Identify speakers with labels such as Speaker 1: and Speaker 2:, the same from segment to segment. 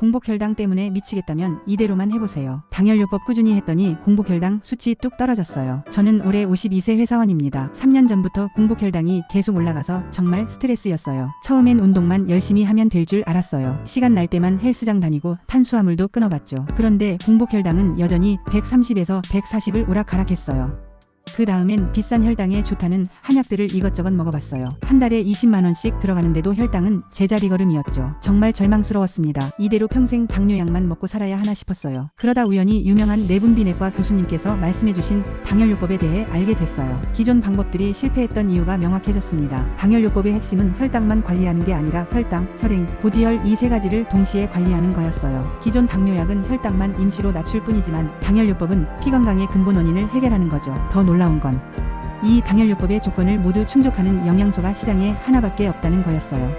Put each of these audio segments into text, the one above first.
Speaker 1: 공복혈당 때문에 미치겠다면 이대로만 해보세요. 당연요법 꾸준히 했더니 공복혈당 수치 뚝 떨어졌어요. 저는 올해 52세 회사원입니다. 3년 전부터 공복혈당이 계속 올라가서 정말 스트레스였어요. 처음엔 운동만 열심히 하면 될 줄 알았어요. 시간 날 때만 헬스장 다니고 탄수화물도 끊어봤죠. 그런데 공복혈당은 여전히 130에서 140을 오락가락했어요. 그 다음엔 비싼 혈당에 좋다는 한약들을 이것저것 먹어봤어요. 한 달에 20만원씩 들어가는데도 혈당은 제자리 걸음이었죠. 정말 절망스러웠습니다. 이대로 평생 당뇨약만 먹고 살아야 하나 싶었어요. 그러다 우연히 유명한 내분비내과 교수님께서 말씀해주신 당혈요법에 대해 알게 됐어요. 기존 방법들이 실패했던 이유가 명확해졌습니다. 당혈요법의 핵심은 혈당만 관리하는 게 아니라 혈당, 혈행, 고지혈 이 세 가지를 동시에 관리하는 거였어요. 기존 당뇨약은 혈당만 임시로 낮출 뿐이지만 당혈요법은 피 건강의 근본 원인을 해결하는 거죠. 더 놀라 운 건 이 당혈요법의 조건을 모두 충족하는 영양소가 시장에 하나밖에 없다는 거였어요.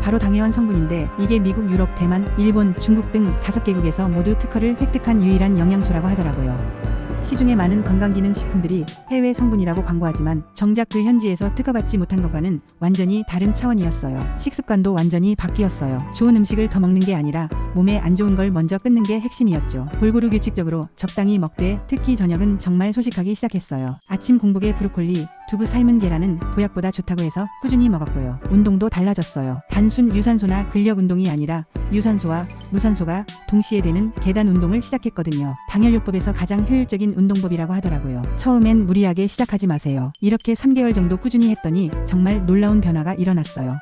Speaker 1: 바로 당회원 성분인데 이게 미국, 유럽, 대만, 일본, 중국 등 다섯 개국에서 모두 특허를 획득한 유일한 영양소라고 하더라고요. 시중에 많은 건강기능식품들이 해외 성분이라고 광고하지만 정작 그 현지에서 특허받지 못한 것과는 완전히 다른 차원이었어요. 식습관도 완전히 바뀌었어요. 좋은 음식을 더 먹는 게 아니라 몸에 안 좋은 걸 먼저 끊는 게 핵심이었죠. 골고루 규칙적으로 적당히 먹되 특히 저녁은 정말 소식하기 시작했어요. 아침 공복에 브로콜리, 두부 삶은 계란은 보약보다 좋다고 해서 꾸준히 먹었고요. 운동도 달라졌어요. 단순 유산소나 근력 운동이 아니라 유산소와 무산소가 동시에 되는 계단 운동을 시작했거든요. 당혈요법에서 가장 효율적인 운동법이라고 하더라고요. 처음엔 무리하게 시작하지 마세요. 이렇게 3개월 정도 꾸준히 했더니 정말 놀라운 변화가 일어났어요.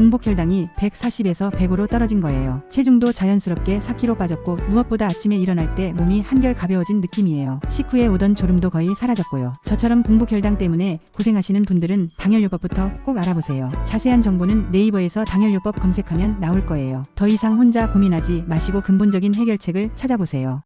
Speaker 1: 공복혈당이 140에서 100으로 떨어진 거예요. 체중도 자연스럽게 4kg 빠졌고 무엇보다 아침에 일어날 때 몸이 한결 가벼워진 느낌이에요. 식후에 오던 졸음도 거의 사라졌고요. 저처럼 공복혈당 때문에 고생하시는 분들은 당혈요법부터 꼭 알아보세요. 자세한 정보는 네이버에서 당혈요법 검색하면 나올 거예요. 더 이상 혼자 고민하지 마시고 근본적인 해결책을 찾아보세요.